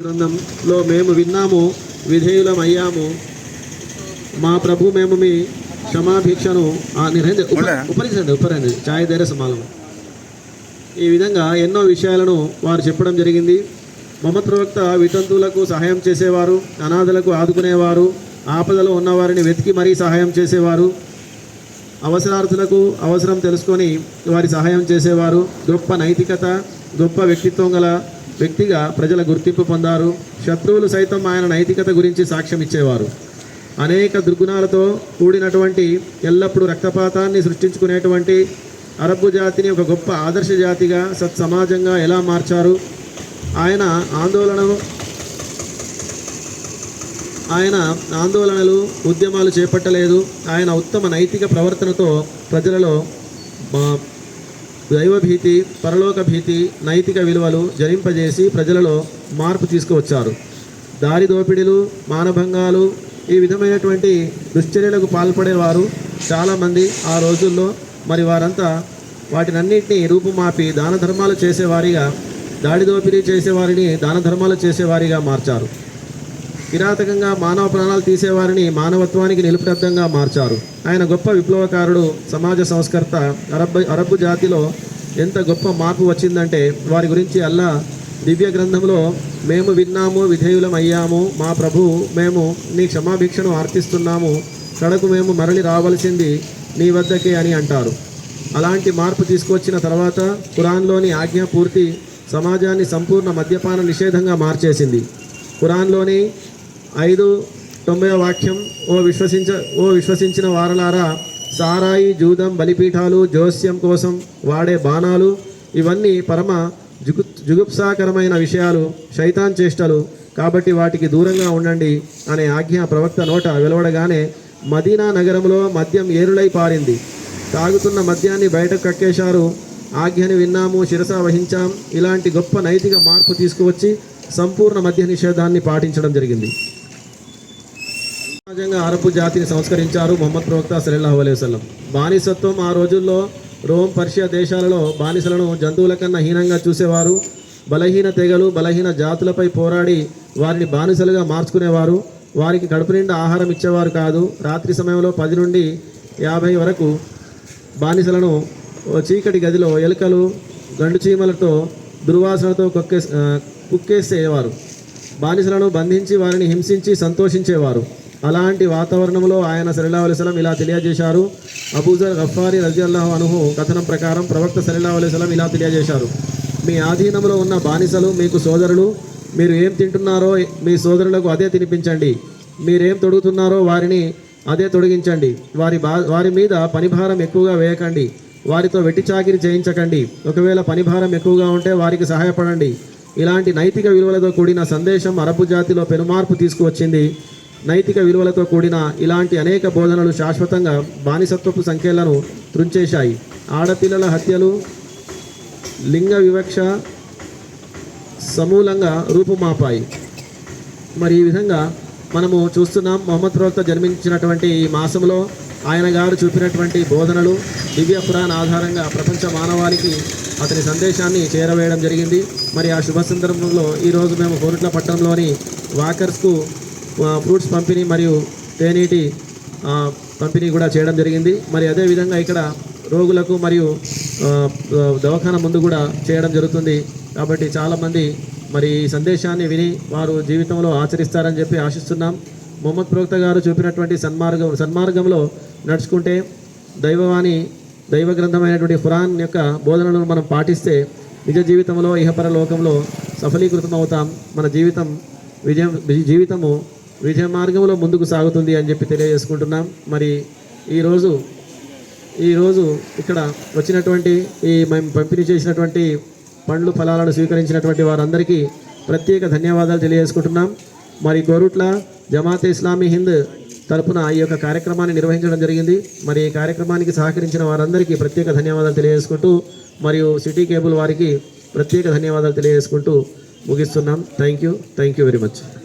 గ్రంథంలో మేము విన్నాము విధేయులమయ్యాము. మా ప్రభు మేము మీ క్షమాభిక్షను. ఉపరించండి ఉపరండి. ఛాయ్ ధైర్య సమాలం ఈ విధంగా ఎన్నో విషయాలను వారు చెప్పడం జరిగింది. మొహమ్మద్ ప్రవక్త వితంతువులకు సహాయం చేసేవారు అనాథలకు ఆదుకునేవారు ఆపదలో ఉన్నవారిని వెతికి మరీ సహాయం చేసేవారు అవసరార్థులకు అవసరం తెలుసుకొని వారి సహాయం చేసేవారు. గొప్ప నైతికత గొప్ప వ్యక్తిత్వం గల వ్యక్తిగా ప్రజల గుర్తింపు పొందారు. శత్రువులు సైతం ఆయన నైతికత గురించి సాక్ష్యం ఇచ్చేవారు. అనేక దుర్గుణాలతో కూడినటువంటి ఎల్లప్పుడూ రక్తపాతాన్ని సృష్టించుకునేటువంటి అరబ్బు జాతిని ఒక గొప్ప ఆదర్శ జాతిగా సత్సమాజంగా ఎలా మార్చారు? ఆయన ఆందోళన ఆయన ఆందోళనలు ఉద్యమాలు చేపట్టలేదు. ఆయన ఉత్తమ నైతిక ప్రవర్తనతో ప్రజలలో దైవభీతి పరలోక భీతి నైతిక విలువలు జరింపజేసి ప్రజలలో మార్పు తీసుకువచ్చారు. దారి దోపిడీలు మానభంగాలు ఈ విధమైనటువంటి దుశ్చర్యలకు పాల్పడేవారు చాలామంది ఆ రోజుల్లో. మరి వారంతా వాటినన్నింటినీ రూపుమాపి దాన ధర్మాలు చేసేవారిగా దాడి దోపిడీ చేసేవారిని దాన ధర్మాలు చేసేవారిగా మార్చారు. కిరాతకంగా మానవ ప్రాణాలు తీసేవారిని మానవత్వానికి నిలుపుటద్దంగా మార్చారు. ఆయన గొప్ప విప్లవకారుడు సమాజ సంస్కర్త అరబ్ అరబ్బు జాతిలో ఎంత గొప్ప మార్పు వచ్చిందంటే వారి గురించి అల్లా దివ్య గ్రంథంలో మేము విన్నాము విధేయులం అయ్యాము మా ప్రభు మేము నీ క్షమాభిక్షను ఆర్తిస్తున్నాము కడకు మేము మరలి రావలసింది నీ వద్దకే అని అంటారు. అలాంటి మార్పు తీసుకొచ్చిన తర్వాత ఖురాన్లోని ఆజ్ఞ పూర్తి సమాజాన్ని సంపూర్ణ మద్యపాన నిషేధంగా మార్చేసింది. ఖురాన్లోని ఐదు తొంభై వాక్యం. ఓ విశ్వసించ ఓ విశ్వసించిన వారలారా సారాయి జూదం బలిపీఠాలు జోస్యం కోసం వాడే బాణాలు ఇవన్నీ పరమ జుగు జుగుప్సాకరమైన విషయాలు శైతాన్ చేష్టలు. కాబట్టి వాటికి దూరంగా ఉండండి అనే ఆజ్ఞ ప్రవక్త నోట వెలువడగానే మదీనా నగరంలో మద్యం ఏరులై పారింది. తాగుతున్న మద్యాన్ని బయటకు కక్కేశారు. ఆజ్ఞని విన్నాము శిరస వహించాం. ఇలాంటి గొప్ప నైతిక మార్పు తీసుకువచ్చి సంపూర్ణ మద్య నిషేధాన్ని పాటించడం జరిగింది. సమాజంగా అరబు జాతిని సంస్కరించారు మొహమ్మద్ ప్రవక్త సలీల్లాహు అలైవల్లం బానిసత్వం ఆ రోజుల్లో రోమ్ పర్షియా దేశాలలో బానిసలను జంతువుల కన్నా హీనంగా చూసేవారు. బలహీన తెగలు బలహీన జాతులపై పోరాడి వారిని బానిసలుగా మార్చుకునేవారు. వారికి కడుపు నిండా ఆహారం ఇచ్చేవారు కాదు. రాత్రి సమయంలో పది నుండి యాభై వరకు బానిసలను ఓ చీకటి గదిలో ఎలుకలు గండు చీమలతో దుర్వాసనతో కుక్కే కుక్కేసేవారు. బానిసలను బంధించి వారిని హింసించి సంతోషించేవారు. అలాంటి వాతావరణంలో ఆయన సలిలా అలైస్లం ఇలా తెలియజేశారు. అబూజర్ గఫారి రజియల్లాహు అనుహు కథనం ప్రకారం ప్రవక్త సలిలా అలైస్లం ఇలా తెలియజేశారు. మీ ఆధీనంలో ఉన్న బానిసలు మీకు సోదరులు మీరు ఏం తింటున్నారో మీ సోదరులకు అదే తినిపించండి. మీరేం తొడుగుతున్నారో వారిని అదే తొడిగించండి. వారి బా వారి మీద పనిభారం ఎక్కువగా వేయకండి. వారితో వెట్టి చాకిరి చేయించకండి. ఒకవేళ పనిభారం ఎక్కువగా ఉంటే వారికి సహాయపడండి. ఇలాంటి నైతిక విలువలతో కూడిన సందేశం అరబు జాతిలో పెనుమార్పు తీసుకువచ్చింది. నైతిక విలువలతో కూడిన ఇలాంటి అనేక బోధనలు శాశ్వతంగా బానిసత్వపు సంఖ్యలను తృంచేశాయి. ఆడపిల్లల హత్యలు లింగ వివక్ష సమూలంగా రూపుమాపాయి. మరి ఈ విధంగా మనము చూస్తున్నాం మొహమ్మద్ ప్రవక్త జన్మించినటువంటి ఈ మాసంలో ఆయన గారు చూపినటువంటి బోధనలు దివ్య పురాణ ఆధారంగా ప్రపంచ మానవాళికి అతని సందేశాన్ని చేరవేయడం జరిగింది. మరి ఆ శుభ సందర్భంలో ఈరోజు మేము కోరుట్ల పట్టణంలోని వాకర్స్కు ఫ్రూట్స్ పంపిణీ మరియు తేనీటి పంపిణీ కూడా చేయడం జరిగింది. మరి అదేవిధంగా ఇక్కడ రోగులకు మరియు దవాఖాన ముందు కూడా చేయడం జరుగుతుంది. కాబట్టి చాలామంది మరి ఈ సందేశాన్ని విని వారు జీవితంలో ఆచరిస్తారని చెప్పి ఆశిస్తున్నాం. మొహమ్మద్ ప్రవక్త గారు చూపినటువంటి సన్మార్గం సన్మార్గంలో నడుచుకుంటే దైవవాణి దైవ గ్రంథమైనటువంటి ఖురాన్ యొక్క బోధనలను మనం పాటిస్తే నిజ జీవితంలో ఇహపర లోకంలో సఫలీకృతం అవుతాం మన జీవితం విజయం జీవితము విజయ మార్గంలో ముందుకు సాగుతుంది అని చెప్పి తెలియజేసుకుంటున్నాం. మరి ఈరోజు ఈరోజు ఇక్కడ వచ్చినటువంటి ఈ మేము పంపిణీ చేసినటువంటి పండ్లు ఫలాలను స్వీకరించినటువంటి వారందరికీ ప్రత్యేక ధన్యవాదాలు తెలియజేసుకుంటున్నాం. మరి గోరుట్ల జమాత్ ఇస్లామీ హింద్ తరపున ఈ యొక్క కార్యక్రమాన్ని నిర్వహించడం జరిగింది. మరి ఈ కార్యక్రమానికి సహకరించిన వారందరికీ ప్రత్యేక ధన్యవాదాలు తెలియజేసుకుంటూ మరియు సిటీ కేబుల్ వారికి ప్రత్యేక ధన్యవాదాలు తెలియజేసుకుంటూ ముగిస్తున్నాం. Thank you. Thank you very much.